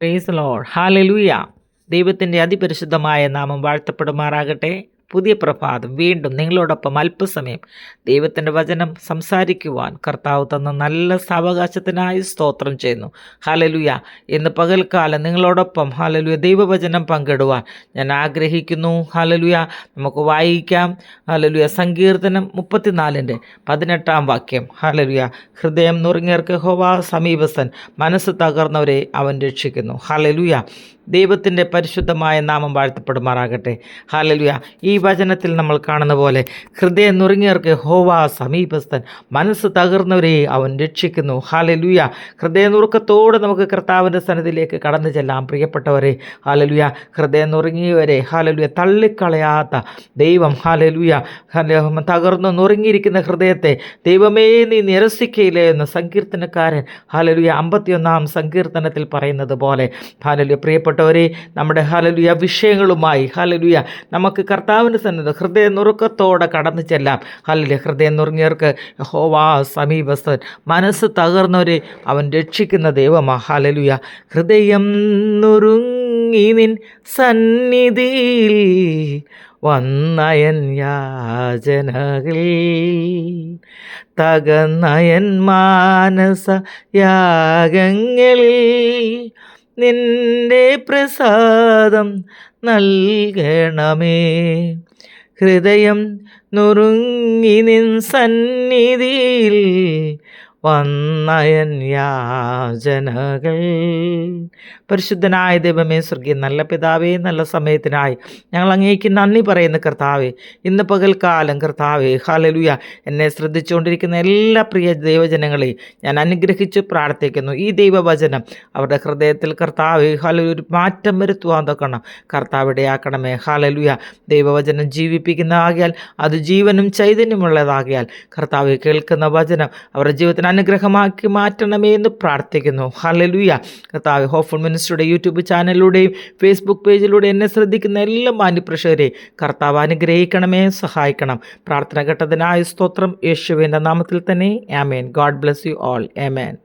Praise load hallelujah ദൈവത്തിന്റെ അതിപരിശുദ്ധമായ നാമം വാഴ്ത്തപ്പെടുമാറാകട്ടെ. പുതിയ പ്രഭാതം. വീണ്ടും നിങ്ങളോടൊപ്പം അല്പസമയം ദൈവത്തിന്റെ വചനം സംസാരിക്കുവാൻ കർത്താവ് തന്ന നല്ല സാവകാശത്തിനായി സ്തോത്രം ചെയ്യുന്നു. ഹാലലുയ ഇന്ന് പകൽക്കാലം നിങ്ങളോടൊപ്പം ഹാലലുയ ദൈവവചനം പങ്കിടുവാൻ ഞാൻ ആഗ്രഹിക്കുന്നു. ഹാലലുയ നമുക്ക് വായിക്കാം. ഹാലലുയ സങ്കീർത്തനം മുപ്പത്തിനാലിന്റെ പതിനെട്ടാം വാക്യം. ഹാലലുയ ഹൃദയം നുറുങ്ങിയർക്ക് ഹോവ സമീപസ്ഥൻ മനസ്സ് തകർന്നവരെ അവൻ രക്ഷിക്കുന്നു. ഹാലലുയ ദൈവത്തിന്റെ പരിശുദ്ധമായ നാമം വാഴ്ത്തപ്പെടുമാറാകട്ടെ. ഹാലലുയ ഈ വചനത്തിൽ നമ്മൾ കാണുന്ന പോലെ ഹൃദയം നുറുങ്ങിയവർക്ക് ഹോവ സമീപസ്ഥൻ മനസ്സ് തകർന്നവരെ അവൻ രക്ഷിക്കുന്നു. ഹാലലുയ ഹൃദയ നുറുക്കത്തോടെ നമുക്ക് കർത്താവിന്റെ സന്നിധിയിലേക്ക് കടന്നു ചെല്ലാം. പ്രിയപ്പെട്ടവരെ ഹാലലുയ ഹൃദയം നുറുങ്ങിയവരെ ഹാലലുയ തള്ളിക്കളയാത്ത ദൈവം ഹാലലുയ ഹാല- തകർന്നു നുറുങ്ങിയിരിക്കുന്ന ഹൃദയത്തെ ദൈവമേ നീ നിരസിക്കയില്ലേ എന്ന് സങ്കീർത്തനക്കാരൻ ഹാലലുയ അമ്പത്തിയൊന്നാം സങ്കീർത്തനത്തിൽ പറയുന്നത് പോലെ. ഹാലലുയ പ്രിയപ്പെട്ടവരെ നമ്മുടെ ഹലലുയ വിഷയങ്ങളുമായി ഹലലുയ നമുക്ക് കർത്താവിന്റെ സന്നദ്ധ ഹൃദയ നുറുക്കത്തോടെ കടന്നു ചെല്ലാം. ഹലല ഹൃദയം നുറുങ്ങിയവർക്ക് ഹോവാ സമീപസ്ഥൻ മനസ്സ് തകർന്നവരെ അവൻ രക്ഷിക്കുന്ന ദൈവമാ. ഹലലുയ ഹൃദയം നുറുങ്ങി നിൻ സന്നിധിയിൽ വന്നയൻ യാചനകൾ തകന്നയൻ മാനസ യാഗങ്ങളിൽ നിന്റെ പ്രസാദം നൽകണമേ. ഹൃദയം നുറുങ്ങി നിൻ സന്നിധിയിൽ വന്നയൻ യാചനകൾ. പരിശുദ്ധനായ ദൈവമേ സ്വർഗീയ നല്ല പിതാവേ നല്ല സമയത്തിനായി ഞങ്ങൾ അങ്ങേക്ക് നന്ദി പറയുന്ന കർത്താവേ. ഇന്ന് പകൽക്കാലം കർത്താവേ ഹാലലുയ എന്നെ ശ്രദ്ധിച്ചുകൊണ്ടിരിക്കുന്ന എല്ലാ പ്രിയ ദൈവജനങ്ങളെ ഞാൻ അനുഗ്രഹിച്ച് പ്രാർത്ഥിക്കുന്നു. ഈ ദൈവവചനം അവരുടെ ഹൃദയത്തിൽ കർത്താവേ ഹാലലു ഒരു മാറ്റം വരുത്തുവാൻ തൊക്കണം കർത്താവിടെ ആക്കണമേ ഹാലലുയ ദൈവവചനം ജീവിപ്പിക്കുന്നതാകിയാൽ അത് ജീവനും ചൈതന്യമുള്ളതാകിയാൽ കർത്താവ് കേൾക്കുന്ന വചനം അവരുടെ ജീവിതത്തിന് അനുഗ്രഹമാക്കി മാറ്റണമേ എന്ന് പ്രാർത്ഥിക്കുന്നു. ഹലലുയ കർത്താവ് ഹോഫൺ മിനിസ്റ്ററുടെ യൂട്യൂബ് ചാനലിലൂടെയും ഫേസ്ബുക്ക് പേജിലൂടെ എന്നെ ശ്രദ്ധിക്കുന്ന എല്ലാ മാന്യപ്രഷകരെ കർത്താവ് അനുഗ്രഹിക്കണമേ സഹായിക്കണം. പ്രാർത്ഥന ഘട്ടത്തിനായ സ്തോത്രം യേശുവിന്റെ നാമത്തിൽ തന്നെ. ആമേൻ. God bless you all. Amen.